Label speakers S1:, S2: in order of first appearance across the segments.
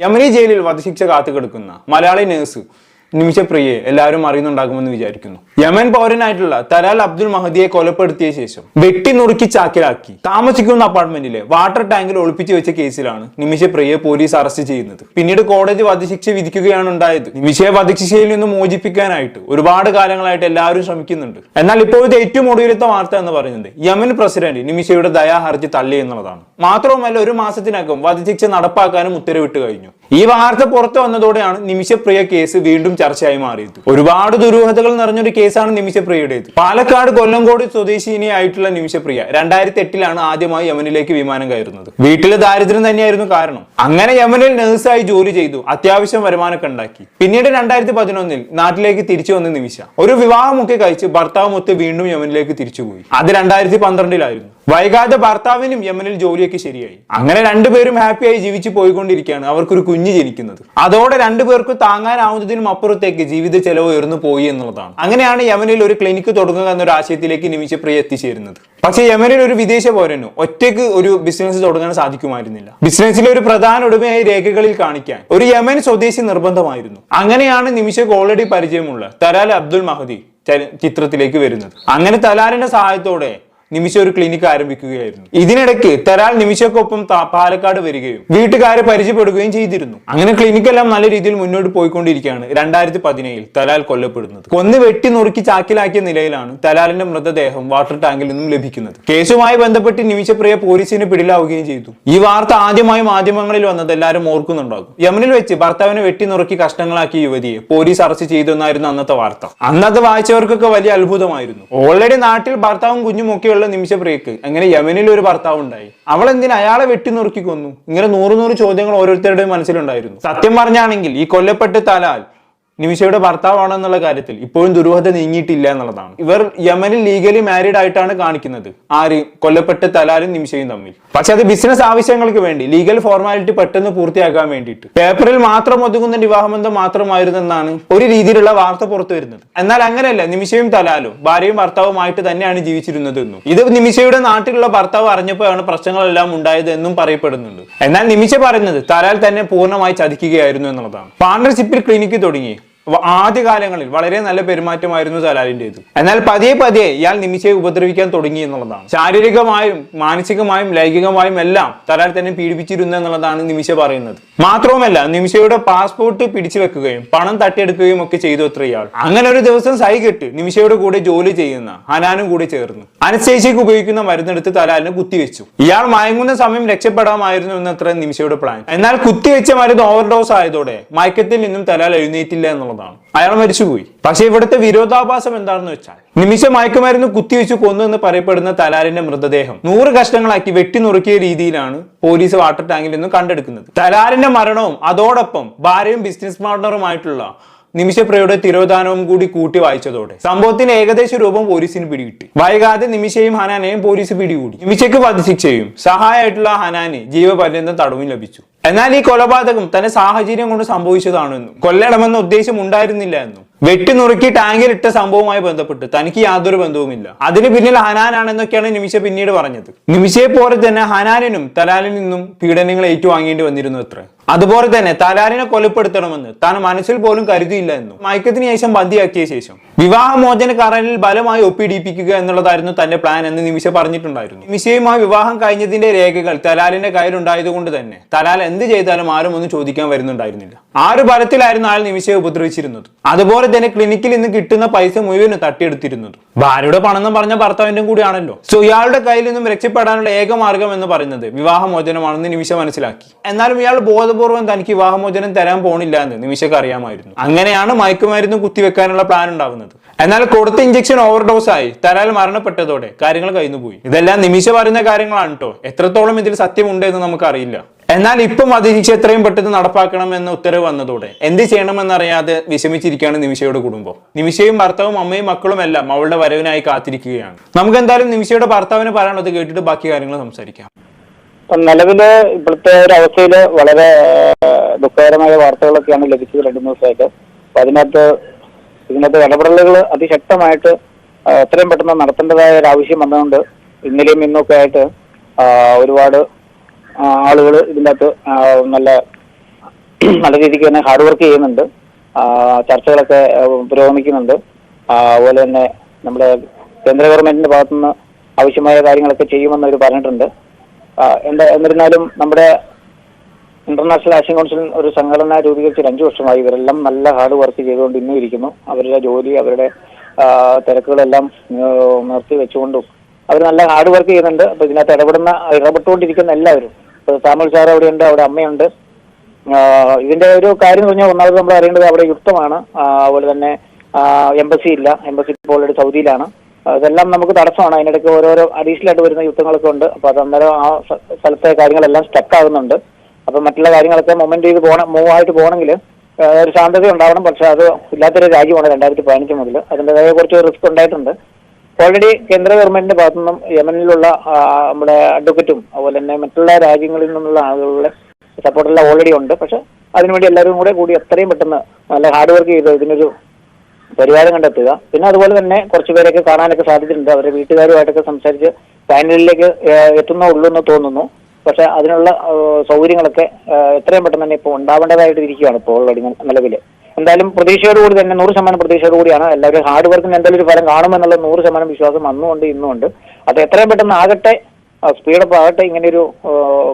S1: യമനി ജയിലിൽ വധശിക്ഷ കാത്തുകിടക്കുന്ന മലയാളി നേഴ്സ് നിമിഷപ്രിയയെ എല്ലാവരും അറിയുന്നുണ്ടാകുമെന്ന് വിചാരിക്കുന്നു. യമൻ പൗരനായിട്ടുള്ള തലാൽ അബ്ദുൽ മഹദിയെ കൊലപ്പെടുത്തിയ ശേഷം വെട്ടി നുറുക്കി ചാക്കിലാക്കി താമസിക്കുന്ന അപ്പാർട്ട്മെന്റിലെ വാട്ടർ ടാങ്കിൽ ഒളിപ്പിച്ചു വെച്ച കേസിലാണ് നിമിഷപ്രിയയെ പോലീസ് അറസ്റ്റ് ചെയ്യുന്നത്. പിന്നീട് കോടതി വധശിക്ഷ വിധിക്കുകയാണ് ഉണ്ടായത്. നിമിഷയെ വധശിക്ഷയിൽ നിന്ന് മോചിപ്പിക്കാനായിട്ട് ഒരുപാട് കാലങ്ങളായിട്ട് എല്ലാവരും ശ്രമിക്കുന്നുണ്ട്. എന്നാൽ ഇപ്പോഴത്തെ ഏറ്റവും ഒടുവിലത്തെ വാർത്ത എന്ന് പറയുന്നത് യമൻ പ്രസിഡന്റ് നിമിഷയുടെ ദയാഹർജി തള്ളി എന്നുള്ളതാണ്. മാത്രവുമല്ല ഒരു മാസത്തിനകം വധശിക്ഷ നടപ്പാക്കാനും ഉത്തരവിട്ട് കഴിഞ്ഞു. ഈ വാർത്ത പുറത്തു വന്നതോടെയാണ് നിമിഷപ്രിയ കേസ് വീണ്ടും ചർച്ചയായി മാറിയത് ഒരുപാട് ദുരൂഹതകൾ നിറഞ്ഞൊരു കേസാണ് നിമിഷപ്രിയയുടേത്. പാലക്കാട് കൊല്ലംകോട് സ്വദേശിനിയായിട്ടുള്ള നിമിഷപ്രിയ രണ്ടായിരത്തി എട്ടിലാണ് ആദ്യമായി യമനിലേക്ക് വിമാനം കയറുന്നത്. വീട്ടിലെ ദാരിദ്ര്യം തന്നെയായിരുന്നു കാരണം. അങ്ങനെ യമനിൽ നഴ്സായി ജോലി ചെയ്തു അത്യാവശ്യം വരുമാനമൊക്കെ ഉണ്ടാക്കി. പിന്നീട് രണ്ടായിരത്തി പതിനൊന്നിൽ നാട്ടിലേക്ക് തിരിച്ചു വന്ന നിമിഷ. ഒരു വിവാഹമൊക്കെ കഴിച്ച് ഭർത്താവുമൊത്ത് വീണ്ടും യമനിലേക്ക് തിരിച്ചുപോയി അത് രണ്ടായിരത്തി പന്ത്രണ്ടിലായിരുന്നു വൈകാതെ ഭർത്താവിനും യമനിൽ ജോലിയൊക്കെ ശരിയായി. അങ്ങനെ രണ്ടുപേരും ഹാപ്പിയായി ജീവിച്ചു പോയിക്കൊണ്ടിരിക്കുകയാണ് അവർക്കൊരു കുഞ്ഞ് ജനിക്കുന്നത്. അതോടെ രണ്ടുപേർക്കും താങ്ങാനാവുന്നതിനും അപ്പുറത്തേക്ക് ജീവിത ചെലവ് ഉയർന്നു പോയി എന്നുള്ളതാണ്. അങ്ങനെയാണ് യമനിൽ ഒരു ക്ലിനിക്ക് തുടങ്ങുക എന്നൊരു ആശയത്തിലേക്ക് നിമിഷപ്രിയ എത്തിച്ചേരുന്നത്. പക്ഷേ യമനിൽ ഒരു വിദേശ പൗരനു ഒറ്റയ്ക്ക് ഒരു ബിസിനസ് തുടങ്ങാൻ സാധിക്കുമായിരുന്നില്ല. ബിസിനസ്സിലെ ഒരു പ്രധാന ഉടമയായി രേഖകളിൽ കാണിക്കാൻ ഒരു യമൻ സ്വദേശി നിർബന്ധമായിരുന്നു. അങ്ങനെയാണ് നിമിഷക്ക് ഓൾറെഡി പരിചയമുള്ള തലാൽ അബ്ദുൽ മഹദി ചിത്രത്തിലേക്ക് വരുന്നത്. അങ്ങനെ തലാലിന്റെ സഹായത്തോടെ നിമിഷ ഒരു ക്ലിനിക് ആരംഭിക്കുകയായിരുന്നു. ഇതിനിടയ്ക്ക് തരാൾ നിമിഷക്കൊപ്പം പാലക്കാട് വരികയും വീട്ടുകാരെ പരിചയപ്പെടുകയും ചെയ്തിരുന്നു. അങ്ങനെ ക്ലിനിക്കെല്ലാം നല്ല രീതിയിൽ മുന്നോട്ട് പോയിക്കൊണ്ടിരിക്കുകയാണ് രണ്ടായിരത്തി പതിനേഴിൽ തലാൽ കൊല്ലപ്പെടുന്നത്. കൊന്ന് വെട്ടി നുറുക്കി ചാക്കിലാക്കിയ നിലയിലാണ് തലാലിന്റെ മൃതദേഹം വാട്ടർ ടാങ്കിൽ നിന്നും ലഭിക്കുന്നത്. കേസുമായി ബന്ധപ്പെട്ട് നിമിഷപ്രിയ പോലീസിന് പിടിയിലാവുകയും ചെയ്തു. ഈ വാർത്ത ആദ്യമായി മാധ്യമങ്ങളിൽ വന്നത് എല്ലാവരും ഓർക്കുന്നുണ്ടാകും. യമനിൽ വെച്ച് ഭർത്താവിനെ വെട്ടി നുറുക്കി കഷ്ണങ്ങളാക്കിയ യുവതിയെ പോലീസ് അറസ്റ്റ് ചെയ്തു എന്നായിരുന്നു അന്നത്തെ വാർത്ത. അന്നത്തെ വായിച്ചവർക്കൊക്കെ വലിയ അത്ഭുതമായിരുന്നു. ഓൾറെഡി നാട്ടിൽ ഭർത്താവും കുഞ്ഞും നിമിഷ ബ്രേക്ക് അങ്ങനെ യമനിൽ ഒരു ഭർത്താവ് ഉണ്ടായി. അവൾ എന്തിനാ അയാളെ വെട്ടി നുറുക്കി കൊന്നു. ഇങ്ങനെ നൂറ് നൂറ് ചോദ്യങ്ങൾ ഓരോരുത്തരുടെയും മനസ്സിലുണ്ടായിരുന്നു. സത്യം പറഞ്ഞാണെങ്കിൽ ഈ കൊല്ലപ്പെട്ട് തലാൽ നിമിഷയുടെ ഭർത്താവാണെന്നുള്ള കാര്യത്തിൽ ഇപ്പോഴും ദുരൂഹത നീങ്ങിയിട്ടില്ല എന്നുള്ളതാണ്. ഇവർ യമനിൽ ലീഗലി മാരീഡ് ആയിട്ടാണ് കാണിക്കുന്നത്. ആര്? കൊല്ലപ്പെട്ട തലാലും നിമിഷയും തമ്മിൽ. പക്ഷെ അത് ബിസിനസ് ആവശ്യങ്ങൾക്ക് വേണ്ടി ലീഗൽ ഫോർമാലിറ്റി പെട്ടെന്ന് പൂർത്തിയാക്കാൻ വേണ്ടിയിട്ട്. പേപ്പറിൽ മാത്രം ഒതുങ്ങുന്ന വിവാഹബന്ധം മാത്രമായിരുന്നെന്നാണ് ഒരു രീതിയിലുള്ള വാർത്ത പുറത്തു വരുന്നത്. എന്നാൽ അങ്ങനെയല്ല നിമിഷയും തലാലും ഭാര്യയും ഭർത്താവുമായിട്ട് തന്നെയാണ് ജീവിച്ചിരുന്നത് എന്നും ഇത് നിമിഷയുടെ നാട്ടിലുള്ള ഭർത്താവ് അറിഞ്ഞപ്പോഴാണ് പ്രശ്നങ്ങളെല്ലാം ഉണ്ടായത് എന്നും പറയപ്പെടുന്നുണ്ട്. എന്നാൽ നിമിഷ പറയുന്നത് തലാൽ തന്നെ പൂർണമായി ചതിക്കുകയായിരുന്നു എന്നുള്ളതാണ്. പാർട്ണർഷിപ്പിൽ ക്ലിനിക്ക് തുടങ്ങി. ആദ്യകാലങ്ങളിൽ വളരെ നല്ല പെരുമാറ്റമായിരുന്നു ജലാലിന്റെത് എന്നാൽ പതിയെ പതിയെ ഇയാൾ നിമിഷയെ ഉപദ്രവിക്കാൻ തുടങ്ങി എന്നുള്ളതാണ്. ശാരീരികമായും മാനസികമായും ലൈംഗികമായും എല്ലാം തലാൽ തന്നെ പീഡിപ്പിച്ചിരുന്നു എന്നുള്ളതാണ് നിമിഷ പറയുന്നത്. മാത്രവുമല്ല നിമിഷയുടെ പാസ്പോർട്ട് പിടിച്ചു വെക്കുകയും പണം തട്ടിയെടുക്കുകയും ഒക്കെ ചെയ്തു അത്ര ഇയാൾ. അങ്ങനെ ഒരു ദിവസം സൈകിട്ട് നിമിഷയുടെ കൂടെ ജോലി ചെയ്യുന്ന ഹനാനും കൂടെ ചേർന്നു. അനസ്തേഷ്യക്ക് ഉപയോഗിക്കുന്ന മരുന്നെടുത്ത് തലാലിനെ കുത്തിവെച്ചു. ഇയാൾ മയങ്ങുന്ന സമയം രക്ഷപ്പെടാമായിരുന്നു എന്നത്ര നിമിഷയുടെ പ്ലാൻ എന്നാൽ കുത്തിവെച്ച മരുന്ന് ഓവർഡോസ് ആയതോടെ മയക്കത്തിൽ നിന്നും തലാൽ എഴുന്നേറ്റില്ല എന്നുള്ളതാണ്. അയാൾ മരിച്ചുപോയി. പക്ഷെ ഇവിടുത്തെ വിരോധാഭാസം എന്താണെന്ന് വെച്ചാൽ നിമിഷ മയക്കുമരുന്ന് കുത്തിവെച്ചു കൊന്നു എന്ന് പറയപ്പെടുന്ന തലാലിന്റെ മൃതദേഹം നൂറ് കഷ്ണങ്ങളാക്കി വെട്ടി നുറുക്കിയ രീതിയിലാണ് പോലീസ് വാട്ടർ ടാങ്കിൽ നിന്ന് കണ്ടെടുക്കുന്നത്. തലാലിന്റെ മരണവും അതോടൊപ്പം ഭാര്യയും ബിസിനസ് പാർട്ണറുമായിട്ടുള്ള നിമിഷപ്രിയയുടെ തിരോധാനവും കൂടി കൂട്ടി വായിച്ചതോടെ സംഭവത്തിന് ഏകദേശ രൂപം പോലീസിന് പിടികിട്ടി. വൈകാതെ നിമിഷയും ഹനാനെയും പോലീസ് പിടികൂടി. നിമിഷയ്ക്ക് വധശിക്ഷയും സഹായമായിട്ടുള്ള ഹനാന് ജീവപര്യന്തം തടവും ലഭിച്ചു. എന്നാൽ ഈ കൊലപാതകം തന്റെ സാഹചര്യം കൊണ്ട് സംഭവിച്ചതാണെന്നും കൊല്ലണമെന്ന ഉദ്ദേശം ഉണ്ടായിരുന്നില്ല എന്നും വെട്ടി നുറുക്കി ടാങ്കിലിട്ട സംഭവവുമായി ബന്ധപ്പെട്ട് തനിക്ക് യാതൊരു ബന്ധവുമില്ല. അതിന് പിന്നിൽ ഹനാനാണെന്നൊക്കെയാണ് നിമിഷ പിന്നീട് പറഞ്ഞത്. നിമിഷയെ പോലെ തന്നെ ഹനാനിനും തലാലിൽ നിന്നും പീഡനങ്ങൾ ഏറ്റുവാങ്ങേണ്ടി വന്നിരുന്നു അത്ര. അതുപോലെ തന്നെ തലാലിനെ കൊലപ്പെടുത്തണമെന്ന് താൻ മനസ്സിൽ പോലും കരുതിയില്ല എന്നും മയക്കത്തിന് ശേഷം ബന്ദിയാക്കിയ ശേഷം വിവാഹമോചന കറലിൽ ബലമായി ഒപ്പിടിപ്പിക്കുക എന്നുള്ളതായിരുന്നു തന്റെ പ്ലാൻ എന്ന് നിമിഷ പറഞ്ഞിട്ടുണ്ടായിരുന്നു. നിമിഷയുമായി വിവാഹം കഴിഞ്ഞതിന്റെ രേഖകൾ തലാലിന്റെ കയ്യിലുണ്ടായതുകൊണ്ട് തന്നെ തലാൽ എന്ത് ചെയ്താലും ആരും ഒന്നും ചോദിക്കാൻ വരുന്നുണ്ടായിരുന്നില്ല. ആ ഒരു ബലത്തിലായിരുന്നു ആൾ നിമിഷയെ ഉപദ്രവിച്ചിരുന്നത്. അതുപോലെ തന്നെ ക്ലിനിക്കിൽ നിന്ന് കിട്ടുന്ന പൈസ മുഴുവനും തട്ടിയെടുത്തിരുന്നത്. ഭാര്യയുടെ പണം എന്ന് പറഞ്ഞ ഭർത്താവിന്റെ കൂടിയാണല്ലോ. സോ ഇയാളുടെ കയ്യിൽ നിന്നും രക്ഷപ്പെടാനുള്ള ഏക മാർഗം എന്ന് പറയുന്നത് വിവാഹമോചനമാണെന്ന് നിമിഷ മനസ്സിലാക്കി. എന്നാലും ഇയാൾ ബോധപൂർവം തനിക്ക് വിവാഹമോചനം തരാൻ പോണില്ല എന്ന് നിമിഷക്ക് അറിയാമായിരുന്നു. അങ്ങനെയാണ് മയക്കുമരുന്ന് കുത്തിവെക്കാനുള്ള പ്ലാൻ ഉണ്ടാവുന്നത്. എന്നാൽ കൊടുത്ത ഇഞ്ചക്ഷൻ ഓവർഡോസ് ആയി തരാൽ മരണപ്പെട്ടതോടെ കാര്യങ്ങൾ കഴിഞ്ഞുപോയി ഇതെല്ലാം നിമിഷ പറയുന്ന കാര്യങ്ങളാണ് കേട്ടോ എത്രത്തോളം ഇതിൽ സത്യമുണ്ട് എന്ന് നമുക്കറിയില്ല. എന്നാൽ ഇപ്പം അതിരിച്ച് എത്രയും പെട്ടെന്ന് നടപ്പാക്കണം എന്ന ഉത്തരവ് വന്നതോടെ എന്ത് ചെയ്യണമെന്നറിയാതെ വിഷമിച്ചിരിക്കുകയാണ് നിമിഷയുടെ കുടുംബം. നിമിഷയും ഭർത്താവും അമ്മയും മക്കളും എല്ലാം അവളുടെ വരവിനായി കാത്തിരിക്കുകയാണ്. നമുക്ക് എന്തായാലും നിമിഷയുടെ ഭർത്താവിന് പറയാനുള്ളത് കേട്ടിട്ട് ബാക്കി കാര്യങ്ങൾ സംസാരിക്കാം.
S2: നിലവിൽ ഇപ്പോഴത്തെ ഒരു അവസ്ഥയിൽ വളരെ ദുഃഖകരമായ വാർത്തകളൊക്കെയാണ് ലഭിച്ചത് രണ്ടു ദിവസമായിട്ട് അപ്പൊ അതിനകത്ത് ഇതിനകത്ത് ഇടപെടലുകൾ അതിശക്തമായിട്ട് എത്രയും പെട്ടെന്ന് നടത്തേണ്ടതായ ഒരു ആവശ്യം വന്നതുകൊണ്ട് ഇന്നലെയും ഇന്നൊക്കെ ആയിട്ട് ഒരുപാട് ആളുകൾ ഇതിന്റെ അകത്ത് നല്ല നല്ല രീതിക്ക് തന്നെ ഹാർഡ് വർക്ക് ചെയ്യുന്നുണ്ട്. ചർച്ചകളൊക്കെ പുരോഗമിക്കുന്നുണ്ട്. അതുപോലെ തന്നെ നമ്മുടെ കേന്ദ്ര ഗവൺമെന്റിന്റെ ഭാഗത്തുനിന്ന് ആവശ്യമായ കാര്യങ്ങളൊക്കെ ചെയ്യുമെന്ന് അവർ പറഞ്ഞിട്ടുണ്ട്. എന്താ എന്നിരുന്നാലും നമ്മുടെ ഇന്റർനാഷണൽ ആക്ഷൻ കൗൺസിൽ ഒരു സംഘടന രൂപീകരിച്ച് അഞ്ചു വർഷമായി ഇവരെല്ലാം നല്ല ഹാർഡ് വർക്ക് ചെയ്തുകൊണ്ട് ഇന്നും ഇരിക്കുന്നു. അവരുടെ ജോലി അവരുടെ തിരക്കുകളെല്ലാം നിർത്തി വെച്ചുകൊണ്ടും അവർ നല്ല ഹാർഡ് വർക്ക് ചെയ്യുന്നുണ്ട്. അപ്പൊ ഇതിനകത്ത് ഇടപെടുന്ന ഇടപെട്ടുകൊണ്ടിരിക്കുന്ന എല്ലാവരും. സാമുൽ സാർ അവിടെയുണ്ട് അവിടെ അമ്മയുണ്ട്. ഇതിന്റെ ഒരു കാര്യം പറഞ്ഞാൽ ഒന്നാമത് നമ്മൾ അറിയേണ്ടത് അവിടെ യുക്തമാണ് അതുപോലെ തന്നെ എംബസി ഇല്ല. എംബസി ഇപ്പോൾ സൗദിയിലാണ്. ആ, ഇതെല്ലാം നമുക്ക് തടസ്സമാണ്. അതിനിടയ്ക്ക് ഓരോരോ അഡീഷണൽ ആയിട്ട് വരുന്ന യുദ്ധങ്ങളൊക്കെ ഉണ്ട്. അപ്പൊ അത് അന്നേരം ആ സ്ഥ- സ്ഥലത്തെ കാര്യങ്ങളെല്ലാം സ്റ്റക്ക് ആകുന്നുണ്ട്. അപ്പൊ മറ്റുള്ള കാര്യങ്ങളൊക്കെ മൊമെന്റ് ചെയ്ത് പോകണം മൂവ് ആയിട്ട് പോകണമെങ്കിൽ ഒരു ശാന്തത ഉണ്ടാവണം. പക്ഷെ അത് ഇല്ലാത്തൊരു രാജ്യമാണ് രണ്ടായിരത്തി പതിനഞ്ച് മുതൽ അതിന്റെതായ കുറച്ച് റിസ്ക് ഉണ്ടായിട്ടുണ്ട്. ഓൾറെഡി കേന്ദ്ര ഗവൺമെന്റിന്റെ ഭാഗത്തു നിന്നും യമനിലുള്ള നമ്മുടെ അഡ്വക്കറ്റും അതുപോലെ തന്നെ മറ്റുള്ള രാജ്യങ്ങളിൽ നിന്നുള്ള ആളുകളുടെ സപ്പോർട്ടെല്ലാം ഓൾറെഡി ഉണ്ട്. പക്ഷെ അതിനുവേണ്ടി എല്ലാവരും കൂടെ കൂടി എത്രയും പെട്ടെന്ന് നല്ല ഹാർഡ് വർക്ക് ചെയ്ത് ഇതിനൊരു പരിഹാരം കണ്ടെത്തുക. പിന്നെ അതുപോലെ തന്നെ കുറച്ച് പേരൊക്കെ കാണാനൊക്കെ സാധിച്ചിട്ടുണ്ട്. അവരുടെ വീട്ടുകാരുമായിട്ടൊക്കെ സംസാരിച്ച് ഫൈനലിലേക്ക് എത്തുന്നേ ഉള്ളൂ എന്ന് തോന്നുന്നു. പക്ഷെ അതിനുള്ള സൗകര്യങ്ങളൊക്കെ എത്രയും പെട്ടെന്ന് തന്നെ ഇപ്പോൾ ഉണ്ടാവേണ്ടതായിട്ട് ഇരിക്കുകയാണ് ഇപ്പോൾ ഓൾറെഡി നിലവിൽ. എന്തായാലും പ്രതീക്ഷയോടുകൂടി തന്നെ നൂറ് ശതമാനം പ്രതീക്ഷയോടുകൂടിയാണ് എല്ലാവരും ഹാർഡ് വർക്കിന് എന്തായാലും ഒരു ഫലം കാണുമെന്നുള്ള നൂറ് ശതമാനം വിശ്വാസം അന്നുമുണ്ട് ഇന്നുമുണ്ട് അത് എത്രയും പെട്ടെന്ന് ആകട്ടെ സ്പീഡപ്പ് ആകട്ടെ ഇങ്ങനെ ഒരു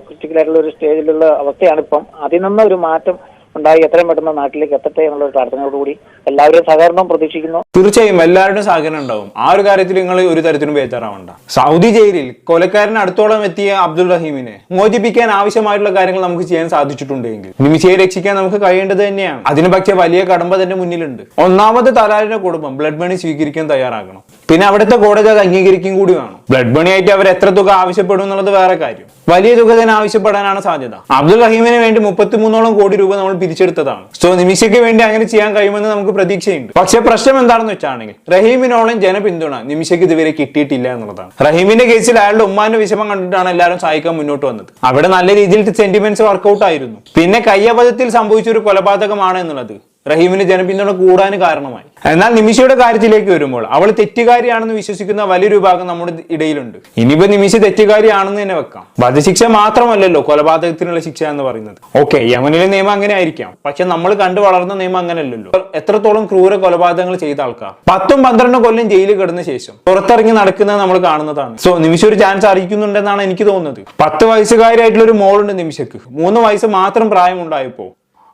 S2: ക്രിട്ടിക്കൽ ആയിട്ടുള്ള ഒരു സ്റ്റേജിലുള്ള അവസ്ഥയാണ് ഇപ്പം. അതിൽ നിന്ന് ഒരു മാറ്റം ഉണ്ടായി എത്രയും പെട്ടെന്ന് നാട്ടിലേക്ക് എത്തട്ടെ എന്നുള്ള പ്രാർത്ഥനയോടുകൂടി എല്ലാവരും സഹകരണവും പ്രതീക്ഷിക്കുന്നു.
S1: തീർച്ചയായും എല്ലാവരുടെയും സഹകരണം ഉണ്ടാവും. ആ ഒരു കാര്യത്തിൽ നിങ്ങൾ ഒരു തരത്തിലും ബേജാറാവണ്ട. സൗദി ജയിലിൽ കൊലക്കാരന് അടുത്തോളം എത്തിയ അബ്ദുൾ റഹീമിനെ മോചിപ്പിക്കാൻ ആവശ്യമായിട്ടുള്ള കാര്യങ്ങൾ നമുക്ക് ചെയ്യാൻ സാധിച്ചിട്ടുണ്ടെങ്കിൽ നിമിഷയെ രക്ഷിക്കാൻ നമുക്ക് കഴിയേണ്ടത് തന്നെയാണ്. അതിന് പക്ഷേ വലിയ കടമ്പ തന്നെ മുന്നിലുണ്ട്. ഒന്നാമത് തലാലിന്റെ കുടുംബം ബ്ലഡ് മണി സ്വീകരിക്കാൻ തയ്യാറാകണം. പിന്നെ അവിടുത്തെ കോടതി അത് അംഗീകരിക്കും കൂടി വേണം. ബ്ലഡ് മണി ആയിട്ട് അവർ എത്ര തുക ആവശ്യപ്പെടും എന്നുള്ളത് വേറെ കാര്യം. വലിയ തുക തന്നെ ആവശ്യപ്പെടാനാണ് സാധ്യത. അബ്ദുൾ റഹീമിന് വേണ്ടി മുപ്പത്തിമൂന്നോളം കോടി രൂപ നമ്മൾ പിരിച്ചെടുത്തതാണ്. സോ നിമിഷയ്ക്ക് വേണ്ടി അങ്ങനെ ചെയ്യാൻ കഴിയുമെന്ന് നമുക്ക് പ്രതീക്ഷയുണ്ട്. പക്ഷേ പ്രശ്നം എന്താണെന്ന് വെച്ചാണെങ്കിൽ റഹീമിനോളം ജനപിന്തുണ നിമിഷയ്ക്ക് ഇതുവരെ കിട്ടിയിട്ടില്ല എന്നുള്ളതാണ്. റഹീമിന്റെ കേസിൽ അയാളുടെ ഉമ്മാന്റെ വിഷമം കണ്ടിട്ടാണ് എല്ലാവരും സഹായിക്കാൻ മുന്നോട്ട് വന്നത്. അവിടെ നല്ല രീതിയിൽ സെന്റിമെന്റ്സ് വർക്കൗട്ട് ആയിരുന്നു. പിന്നെ കയ്യബദ്ധത്തിൽ സംഭവിച്ച ഒരു കൊലപാതകമാണ് എന്നുള്ളത്. റഹീമിന് ജനപിന്തുണ കൂടാൻ കാരണമായി. എന്നാൽ നിമിഷയുടെ കാര്യത്തിലേക്ക് വരുമ്പോൾ അവൾ തെറ്റുകാരിയാണെന്ന് വിശ്വസിക്കുന്ന വലിയൊരു വിഭാഗം നമ്മുടെ ഇടയിലുണ്ട്. ഇനിയിപ്പോ നിമിഷ തെറ്റുകാരിയാണെന്ന് തന്നെ വെക്കാം. വധശിക്ഷ മാത്രമല്ലല്ലോ കൊലപാതകത്തിനുള്ള ശിക്ഷ എന്ന് പറയുന്നത്. ഓക്കെ യമനിലെ നിയമം അങ്ങനെ ആയിരിക്കാം. പക്ഷെ നമ്മൾ കണ്ടു വളർന്ന നിയമം അങ്ങനെയല്ലല്ലോ. എത്രത്തോളം ക്രൂര കൊലപാതകങ്ങൾ ചെയ്ത ആൾക്കാർ. പത്തും പന്ത്രണ്ടും കൊല്ലം ജയിലിൽ കിടന്ന ശേഷം പുറത്തിറങ്ങി നടക്കുന്നത് നമ്മൾ കാണുന്നതാണ്. സോ നിമിഷ ഒരു ചാൻസ് അറിയിക്കുന്നുണ്ടെന്നാണ് എനിക്ക് തോന്നുന്നത്. പത്ത് വയസ്സുകാരിയായിട്ടുള്ള ഒരു മോളുണ്ട് നിമിഷക്ക്. മൂന്ന് വയസ്സ് മാത്രം പ്രായമുണ്ടായപ്പോ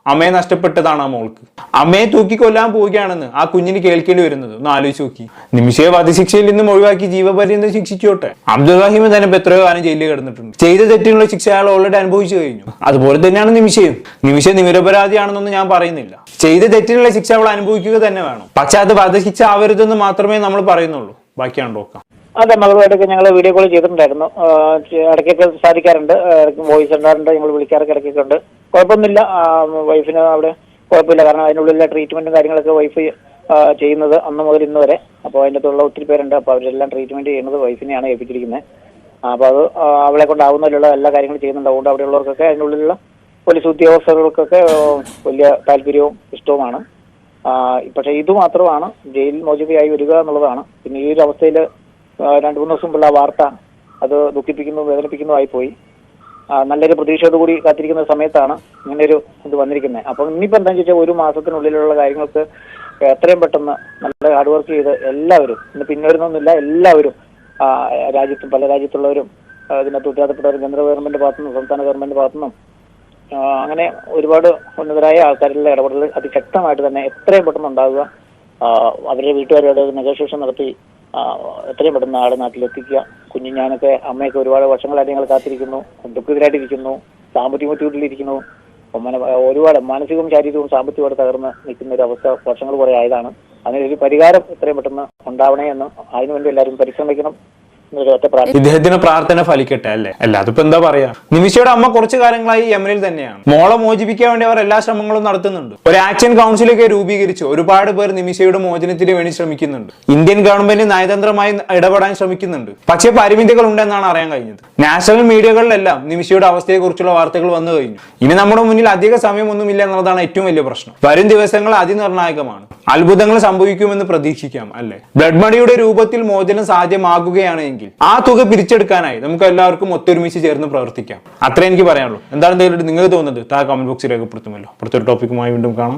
S1: അമ്മയെ നഷ്ടപ്പെട്ടതാണ് ആ മോൾക്ക്. അമ്മയെ തൂക്കിക്കൊല്ലാൻ പോവുകയാണെന്ന് ആ കുഞ്ഞിന് കേൾക്കേണ്ടി വരുന്നത്. ഒന്ന് ആലോചിച്ച് നോക്കി. നിമിഷയെ വധശിക്ഷയിൽ നിന്നും ഒഴിവാക്കി ജീവപര്യന്തം ശിക്ഷിച്ചോട്ടെ. അബ്ദുൾ റഹീം തന്നെ എത്രയോ കാലം ജയിലിൽ കിടന്നിട്ടുണ്ട്. ചെയ്ത തെറ്റിനുള്ള ശിക്ഷ അയാൾ ഓൾറെഡി അനുഭവിച്ചു കഴിഞ്ഞു. അതുപോലെ തന്നെയാണ് നിമിഷയും. നിമിഷ നിരപരാധിയാണെന്നൊന്നും ഞാൻ പറയുന്നില്ല. ചെയ്ത തെറ്റിനുള്ള ശിക്ഷ അവൾ അനുഭവിക്കുക തന്നെ വേണം. പക്ഷെ അത് വധശിക്ഷ ആവരുതെന്ന് മാത്രമേ നമ്മൾ പറയുന്നുള്ളൂ. ബാക്കിയാണ് നോക്കാം
S2: അതെ മകളുമായിട്ടൊക്കെ ഞങ്ങൾ വീഡിയോ കോൾ ചെയ്തിട്ടുണ്ടായിരുന്നു. ഇടയ്ക്കൊക്കെ സാധിക്കാറുണ്ട് വോയിസ് ഉണ്ടാറുണ്ട്. ഞങ്ങൾ വിളിക്കാറൊക്കെ ഇടയ്ക്കൊക്കെ ഉണ്ട്. കുഴപ്പമൊന്നുമില്ല. വൈഫിന് അവിടെ കുഴപ്പമില്ല. കാരണം അതിനുള്ളിലെ ട്രീറ്റ്മെന്റും കാര്യങ്ങളൊക്കെ വൈഫ് ചെയ്യുന്നത് അന്ന് മുതൽ ഇന്ന് വരെ. അപ്പോൾ അകത്തുള്ള ഒത്തിരി പേരുണ്ട്. അപ്പോൾ അവരെല്ലാം ട്രീറ്റ്മെന്റ് ചെയ്യുന്നത് വൈഫിനെയാണ് ഏൽപ്പിച്ചിരിക്കുന്നത്. അപ്പോൾ അത് അവളെ കൊണ്ടാവുന്നതിലുള്ള എല്ലാ കാര്യങ്ങളും ചെയ്യുന്നുണ്ട്. അതുകൊണ്ട് അവിടെയുള്ളവർക്കൊക്കെ അതിനുള്ളിലുള്ള പോലീസ് ഉദ്യോഗസ്ഥർക്കൊക്കെ വലിയ താല്പര്യവും ഇഷ്ടവുമാണ്. പക്ഷേ ഇത് മാത്രമാണ്. ജയിൽ മോചിതയായി വരിക എന്നുള്ളതാണ്. പിന്നെ ഈ ഒരു അവസ്ഥയിൽ രണ്ട് മൂന്ന് ദിവസം മുമ്പുള്ള വാർത്ത അത് ദുഃഖിപ്പിക്കുന്നു വേദനിപ്പിക്കുന്നതായി പോയി. നല്ലൊരു പ്രതീക്ഷയോടുകൂടി കാത്തിരിക്കുന്ന സമയത്താണ് ഇങ്ങനെ ഒരു ഇത് വന്നിരിക്കുന്നത് അപ്പം ഇനിയിപ്പോൾ എന്താണെന്ന് ചോദിച്ചാൽ ഒരു മാസത്തിനുള്ളിലുള്ള കാര്യങ്ങൾക്ക് എത്രയും പെട്ടെന്ന് നല്ല ഹാർഡ് വർക്ക് ചെയ്ത് എല്ലാവരും ഇന്ന് പിന്നൊരുന്നൊന്നുമില്ല എല്ലാവരും രാജ്യത്തും പല രാജ്യത്തുള്ളവരും ഇതിനകത്ത് ഉത്തരവാദപ്പെട്ടവരും കേന്ദ്ര ഗവൺമെന്റ് ഭാഗത്തുനിന്നും സംസ്ഥാന ഗവൺമെന്റ് ഭാഗത്തുനിന്നും അങ്ങനെ ഒരുപാട് ഉന്നതരായ ആൾക്കാരുടെ ഇടപെടൽ അതിശക്തമായിട്ട് തന്നെ എത്രയും പെട്ടെന്ന് ഉണ്ടാകുക അവരുടെ വീട്ടുകാരോട് നെഗോഷിയേഷൻ നടത്തി എത്രയും പെട്ടെന്ന് ആളെ നാട്ടിലെത്തിക്കുക. കുഞ്ഞു ഞാനൊക്കെ അമ്മയൊക്കെ ഒരുപാട് വർഷങ്ങളായിട്ട് ഞങ്ങൾ കാത്തിരിക്കുന്നു. ദുഃഖിതരായിട്ടിരിക്കുന്നു. സാമ്പത്തിക ബുദ്ധിമുട്ടിലിരിക്കുന്നു. ഒരുപാട് മാനസികവും ശാരീരികവും സാമ്പത്തികമായിട്ട് തകർന്ന് നിൽക്കുന്ന ഒരു അവസ്ഥ വർഷങ്ങൾ കുറെ ആയതാണ്. അതിനൊരു പരിഹാരം എത്രയും പെട്ടെന്ന് ഉണ്ടാവണേ എന്ന് അതിനുവേണ്ടി എല്ലാവരും പരിശ്രമിക്കണം.
S1: ഇദ്ദേഹത്തിന് പ്രാർത്ഥന. ഫലിക്കട്ടെ അല്ലേ? അല്ല അതിപ്പോ എന്താ പറയാ? നിമിഷയുടെ അമ്മ കുറച്ചു കാലങ്ങളായി യമനിൽ തന്നെയാണ്. മോളെ മോചിപ്പിക്കാൻ വേണ്ടി അവർ എല്ലാ ശ്രമങ്ങളും നടത്തുന്നുണ്ട്. ഒരു ആക്ഷൻ കൗൺസിലൊക്കെ രൂപീകരിച്ചു ഒരുപാട് പേർ നിമിഷയുടെ മോചനത്തിന് വേണ്ടി ശ്രമിക്കുന്നുണ്ട്. ഇന്ത്യൻ ഗവൺമെന്റ് നയതന്ത്രമായി ഇടപെടാൻ ശ്രമിക്കുന്നുണ്ട്. പക്ഷേ പരിമിതികൾ ഉണ്ടെന്നാണ് അറിയാൻ കഴിഞ്ഞത്. നാഷണൽ മീഡിയകളിലെല്ലാം നിമിഷയുടെ അവസ്ഥയെക്കുറിച്ചുള്ള വാർത്തകൾ വന്നു കഴിഞ്ഞു. ഇനി നമ്മുടെ മുന്നിൽ അധിക സമയമൊന്നുമില്ല എന്നുള്ളതാണ് ഏറ്റവും വലിയ പ്രശ്നം. വരും ദിവസങ്ങൾ അതിനിർണായകമാണ്. അത്ഭുതങ്ങൾ സംഭവിക്കുമെന്ന് പ്രതീക്ഷിക്കാം അല്ലെ? ബ്ലഡ് മണിയുടെ രൂപത്തിൽ മോചനം സാധ്യമാകുകയാണെങ്കിൽ എങ്കിൽ ആ തുക പിരിച്ചെടുക്കാനായി നമുക്ക് എല്ലാവർക്കും ഒത്തൊരുമിച്ച് ചേർന്ന് പ്രവർത്തിക്കാം. അത്രേ എനിക്ക് പറയാനുള്ളൂ. എന്താണ് എന്തെങ്കിലും നിങ്ങൾക്ക് തോന്നുന്നത്? താ കമന്റ് ബോക്സിൽ രേഖപ്പെടുത്തുമല്ലോ. അടുത്തൊരു ടോപ്പിക്കുമായി വീണ്ടും കാണാം.